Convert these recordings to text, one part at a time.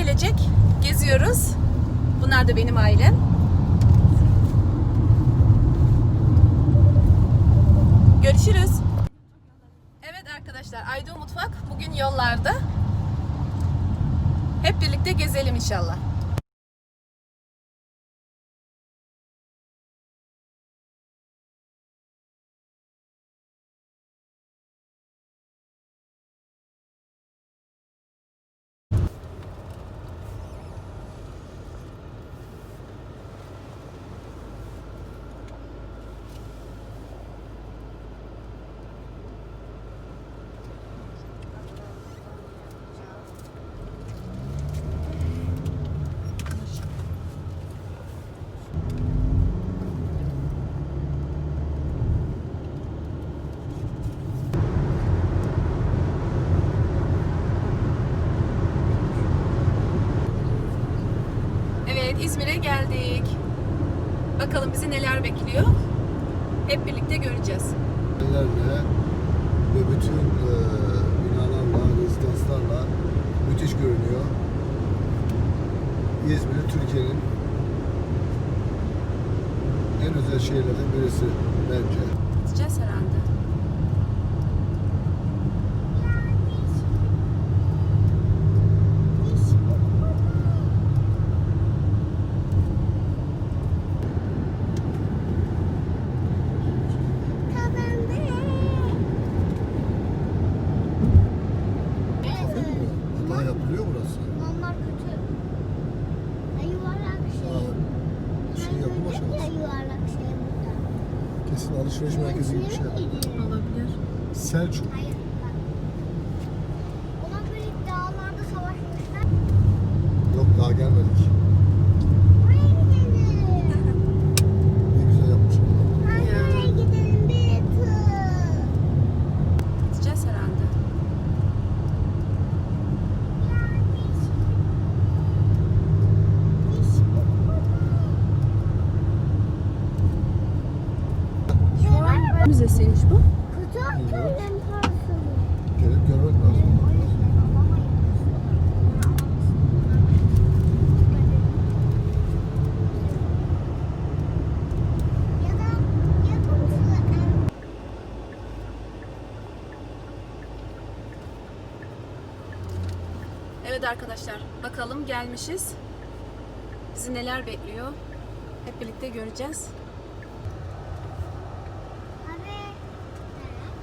Ailecek geziyoruz. Bunlar da benim ailem. Görüşürüz. Evet arkadaşlar, Aydo Mutfak bugün yollarda. Hep birlikte gezelim inşallah. Evet, İzmir'e geldik. Bakalım bizi neler bekliyor. Hep birlikte göreceğiz. Ve bütün e, binalarla, rezidanslarla müthiş görünüyor. İzmir Türkiye'nin en özel şehirlerden birisi bence. Gideceğiz herhalde. Selçuk. Hayır. bak. Böyle dağlarda savaşmışlar. Yok daha gelmedik. Oraya gidelim. Ne güzel yapmışlar. Hayır oraya gidelim bir tur. Gideceğiz herhalde. Müzesiymiş bu. Kutu köyden parası. Gelip görmek lazım. Evet arkadaşlar, bakalım gelmişiz. Bizi neler bekliyor? Hep birlikte göreceğiz. Abi. Nasıl görünüyor? Benim burada em ve metal var ya böyle yürüleri bakıyor böyle.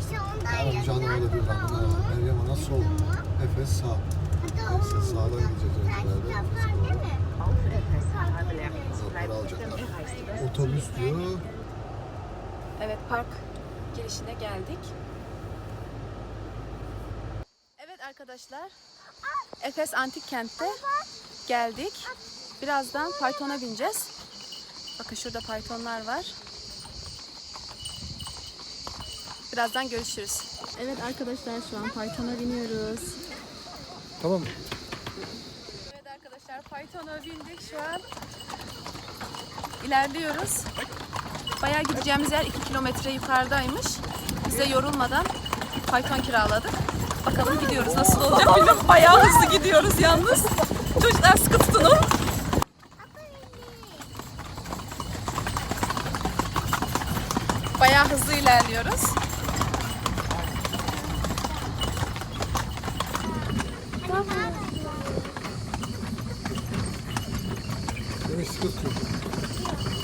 İşte ondan Tamam canım öyle bir bak. Meryem Ana sol. Efes sağ. Neyse, sağdan gideceğiz mi? Uzakları alacaklar. Otobüs diyor. Evet, park girişine geldik. Evet arkadaşlar, Efes Antik Kent'te geldik. Birazdan faytona bineceğiz. Bakın şurada faytonlar var. Birazdan görüşürüz. Evet arkadaşlar şu an faytona biniyoruz. Tamam. Evet arkadaşlar faytona bindik şu an. İlerliyoruz. Bayağı gideceğimiz yer 2 kilometre yukarıdaymış. Biz de yorulmadan fayton kiraladık. Bakalım gidiyoruz. Nasıl olacak bilmiyorum. Bayağı hızlı gidiyoruz yalnız. Çocuklar sıkı tutunun. Bayağı hızlı ilerliyoruz. Demek sıkıntı yok.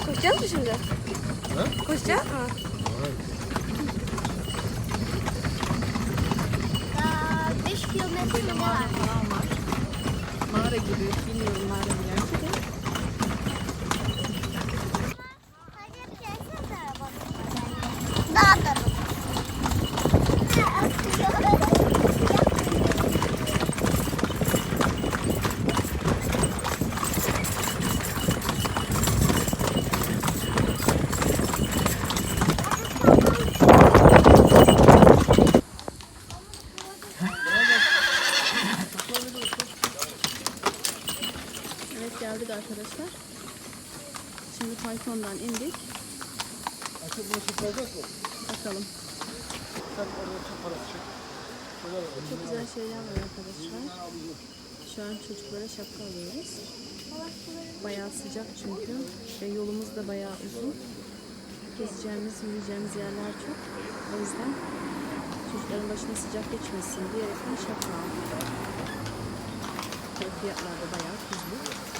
Koşacağız mı şimdi? Ha? Koşacağız mı? Daha 5 kilometre var. mağara gibi. Bilmiyorum mağara mı geldik arkadaşlar. Şimdi Python'dan indik. Açık bunu çıkacak mı? Bakalım. Sen orada çok para çık. Çok güzel şeyler var arkadaşlar. Şu an çocuklara şapka alıyoruz. Bayağı sıcak çünkü. Ve yolumuz da bayağı uzun. Gezeceğimiz, yürüyeceğimiz yerler çok. O yüzden çocukların başına sıcak geçmesin diye şapka aldım. Fiyatlar da bayağı tuzlu.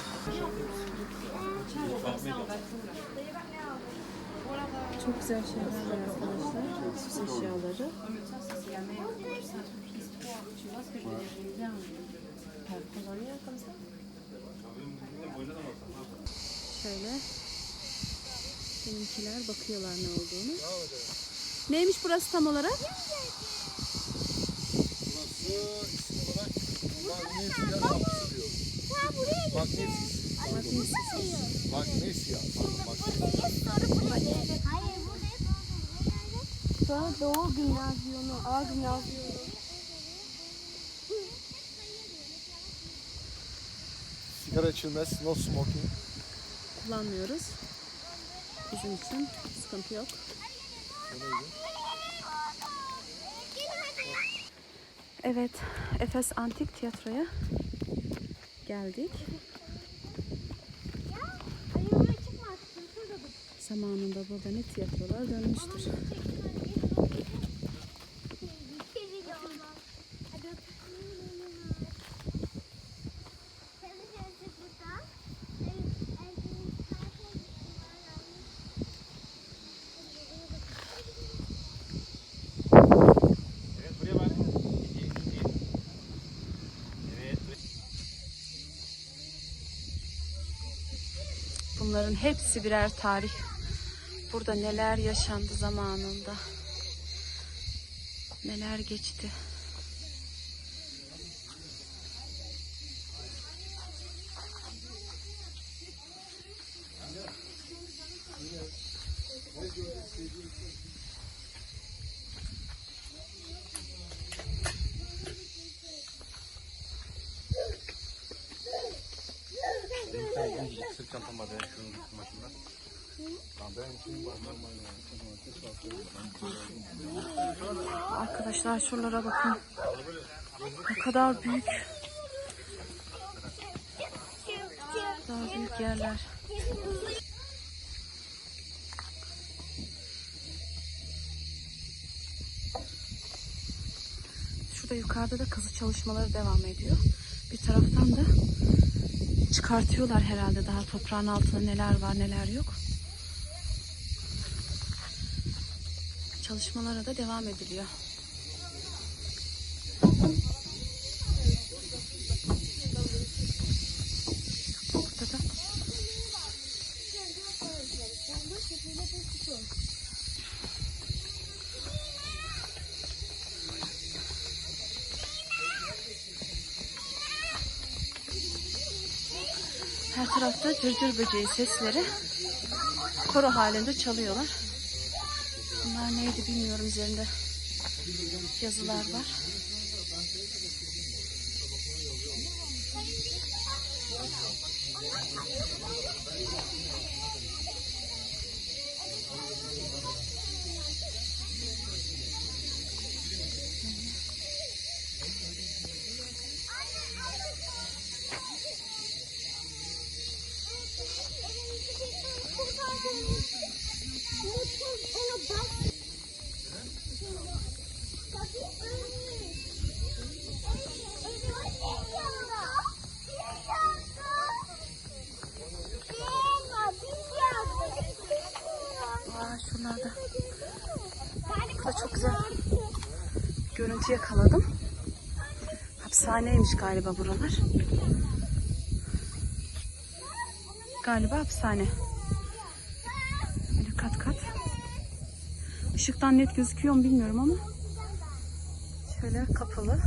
Çok güzel şeyler var arkadaşlar. Süs eşyaları. Şöyle benimkiler bakıyorlar ne olduğunu. Neymiş burası tam olarak? Burası isim olarak Magnesium. Magnesia. Magnesia. Hayır bu ne? Sonra Doğu Gimnazyonu, A Gimnazyonu. Sigara içilmez. No smoking. Kullanmıyoruz. Bizim için sıkıntı yok. Evet, Efes Antik Tiyatro'ya geldik. Zamanında burada ne tiyatrolar dönmüştür. Bunların hepsi birer tarih. Burada neler yaşandı zamanında. Neler geçti. Arkadaşlar şuralara bakın. Ne kadar büyük. Kadar büyük yerler. Şurada yukarıda da kazı çalışmaları devam ediyor. Bir taraftan da çıkartıyorlar herhalde daha toprağın altında neler var neler yok. Çalışmalara da devam ediliyor. Her tarafta cırcır böceği sesleri koro halinde çalıyorlar. Neydi bilmiyorum üzerinde yazılar var. Aa, şuralarda. Burada çok güzel görüntü yakaladım. Hapishaneymiş galiba buralar. Galiba hapishane. Böyle kat kat. Işıktan net gözüküyor mu bilmiyorum ama. Şöyle kapalı.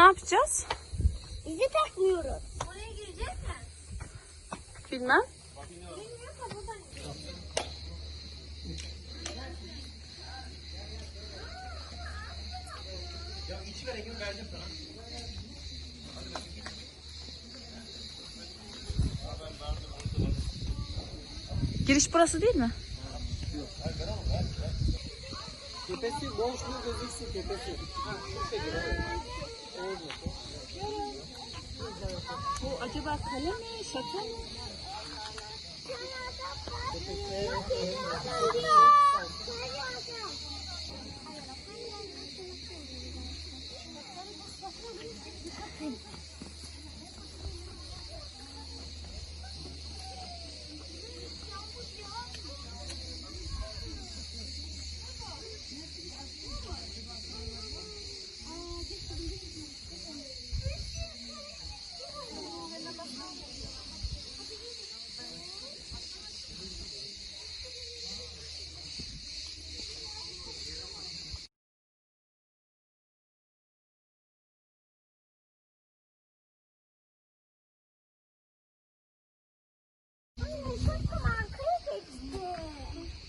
Ne yapacağız? Bizi takmıyoruz. Oraya gireceğiz mi? Bilmem. Giriş burası değil mi? Tepesi boş mu gözüksün tepesi. Bu acaba kale mi? Şaka mı?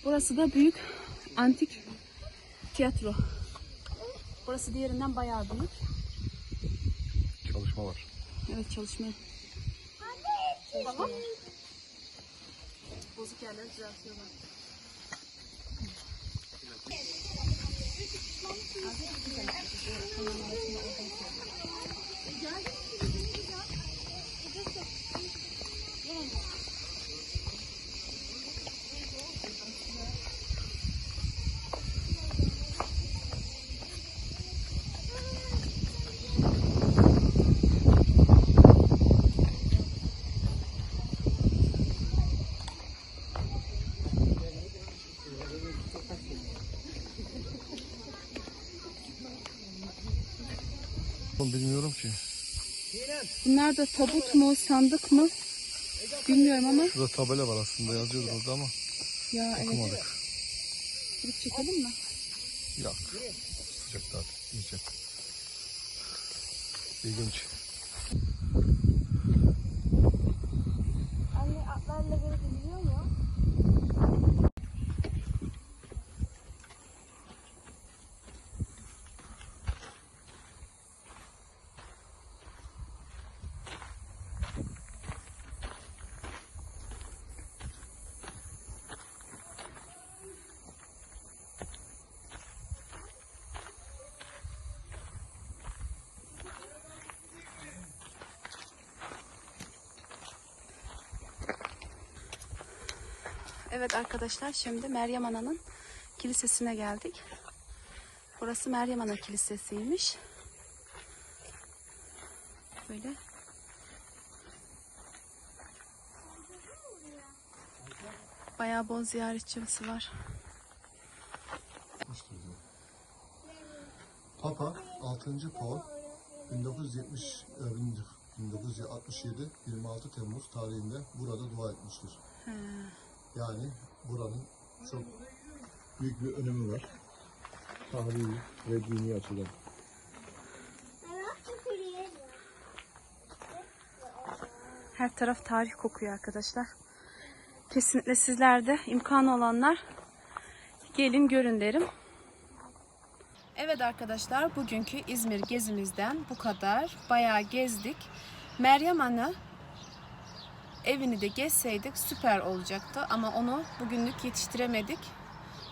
Burası da büyük antik tiyatro. Burası diğerinden bayağı büyük. Çalışma var. Evet çalışma. Bozuk yerleri düzeltiyorlar. Bilmiyorum Bunlar da tabut mu, sandık mı? Bilmiyorum ama. Şurada tabela var aslında yazıyordu orada ama Ya evet. okumadık. Gidip çekelim mi? Yok. Sıcak zaten. İyice. İlginç. Evet arkadaşlar şimdi Meryem Ana'nın kilisesine geldik. Burası Meryem Ana Kilisesi'ymiş. Böyle. Bayağı bol ziyaretçisi var. Papa 6. Paul 1970 e, 1967 26 Temmuz tarihinde burada dua etmiştir. Yani buranın çok büyük bir önemi var. Tarihi ve dini açıdan. Her taraf tarih kokuyor arkadaşlar. Kesinlikle sizler de imkanı olanlar gelin görün derim. Evet arkadaşlar bugünkü İzmir gezimizden bu kadar. Bayağı gezdik. Meryem Ana evini de gezseydik süper olacaktı ama onu bugünlük yetiştiremedik.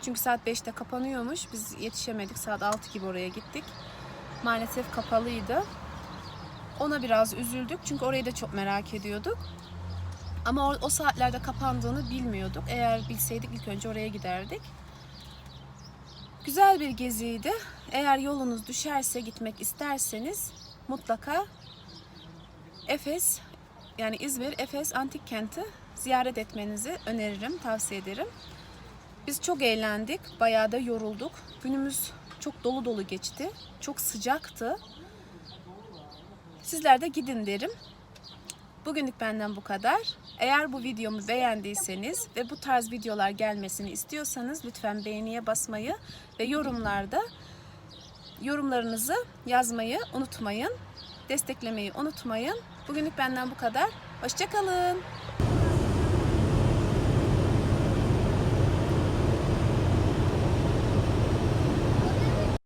Çünkü saat 5'te kapanıyormuş. Biz yetişemedik. Saat 6 gibi oraya gittik. Maalesef kapalıydı. Ona biraz üzüldük çünkü orayı da çok merak ediyorduk. Ama o, o saatlerde kapandığını bilmiyorduk. Eğer bilseydik ilk önce oraya giderdik. Güzel bir geziydi. Eğer yolunuz düşerse gitmek isterseniz mutlaka Efes yani İzmir Efes Antik Kenti ziyaret etmenizi öneririm, tavsiye ederim. Biz çok eğlendik, bayağı da yorulduk. Günümüz çok dolu dolu geçti. Çok sıcaktı. Sizler de gidin derim. Bugünlük benden bu kadar. Eğer bu videomu beğendiyseniz ve bu tarz videolar gelmesini istiyorsanız lütfen beğeniye basmayı ve yorumlarda yorumlarınızı yazmayı unutmayın. Desteklemeyi unutmayın. Bugünlük benden bu kadar. Hoşçakalın.